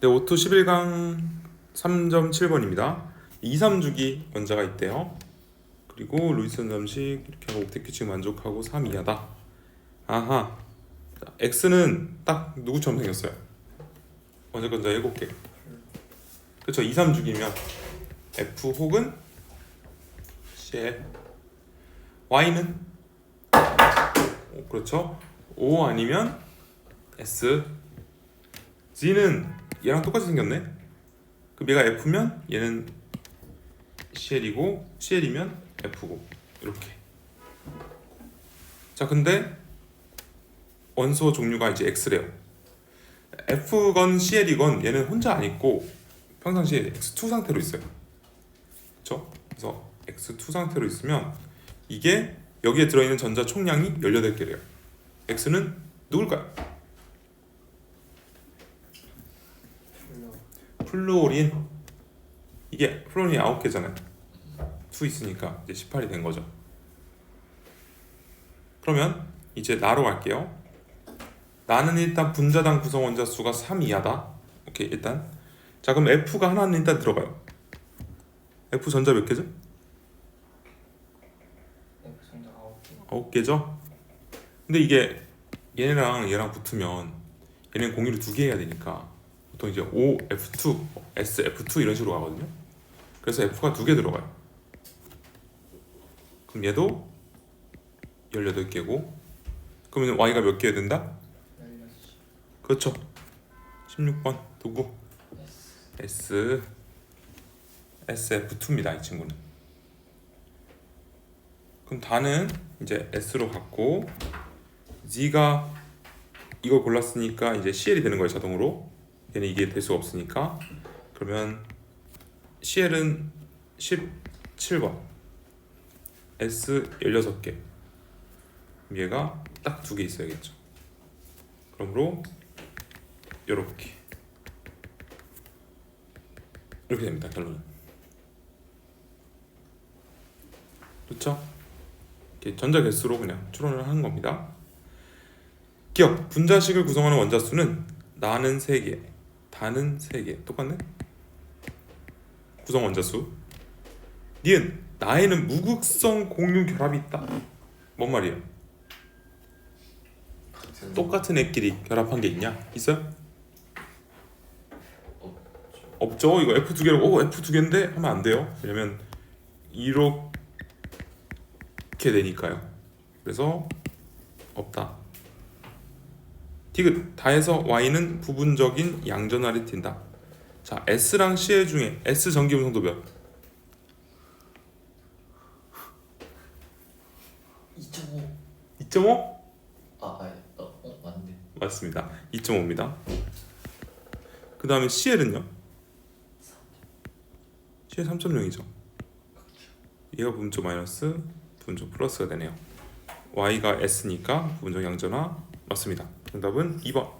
네, 오토 11강 3.7번입니다. 2, 3주기 원자가 있대요. 그리고 루이스 점식 이렇게 하고 옥텟 규칙 만족하고 3 이하다. 아하. 자, x는 딱 누구처럼 생겼어요? 원자 건자 7개. 그렇죠. 2, 3주기면 f 혹은 CL. y는 오, 그렇죠. O 아니면 S. Z는 얘랑 똑같이 생겼네. 그럼 얘가 F면 얘는 CL이고 CL이면 F고 이렇게. 자 근데 원소 종류가 이제 X래요. F건 CL이건 얘는 혼자 안 있고 평상시에 X2 상태로 있어요. 그렇죠? 그래서 X2 상태로 있으면 이게 여기에 들어있는 전자 총량이 18개래요. X는 누굴까요? 플루오린 이게 플루오린이 9개잖아요 2 있으니까 이제 18이 된 거죠 그러면 이제 나로 갈게요 나는 일단 분자당 구성 원자 수가 3 이하다 오케이 일단 자 그럼 F가 하나는 일단 들어가요 F 전자 몇 개죠? F 전자 아홉 개. 9개죠? 근데 이게 얘랑 얘랑 붙으면 얘는 공유를 두 개 해야 되니까 보통 이제 O, F2, S, F2 이런 식으로 가거든요. 그래서 F가 두 개 들어가요. 그럼 얘도 18개고 그러면 Y가 몇 개야 된다? 그렇죠. 16번 누구? S. S, SF2입니다. 이 친구는. 그럼 다는 이제 S로 갔고 Z가 이걸 골랐으니까 이제 CL이 되는 거예요 자동으로. 얘는 이게 될 수가 없으니까 그러면 CL은 17번 S 16개 얘가 딱 두 개 있어야겠죠. 그러므로 요렇게 이렇게 됩니다 결론은. 그렇죠? 이렇게 전자 개수로 그냥 추론을 하는 겁니다. 기억 분자식을 구성하는 원자 수는 나는 3개, 다는 3개 똑같네? 구성 원자 수. 니은 나에는 무극성 공유 결합이 있다. 뭔 말이야? 같은 똑같은 애끼리 결합한 게 있냐? 있어요? 없죠. 이거 F 두 개로 어 F 두 개인데 하면 안 돼요. 왜냐면 이렇게 되니까요. 그래서 없다. 디귿 다해서 Y는 부분적인 양전하를 띈다. 자 S랑 CL 중에 S 전기 분 성도 몇? 2.5. 2.5? 아, 아니, 어, 어 맞네. 맞습니다. 2.5입니다. 그 다음에 CL은요? CL 3.0이죠. 얘가 부분적 마이너스, 부분적 플러스가 되네요. Y가 S니까 부분적 양전화 맞습니다. 정답은 2번.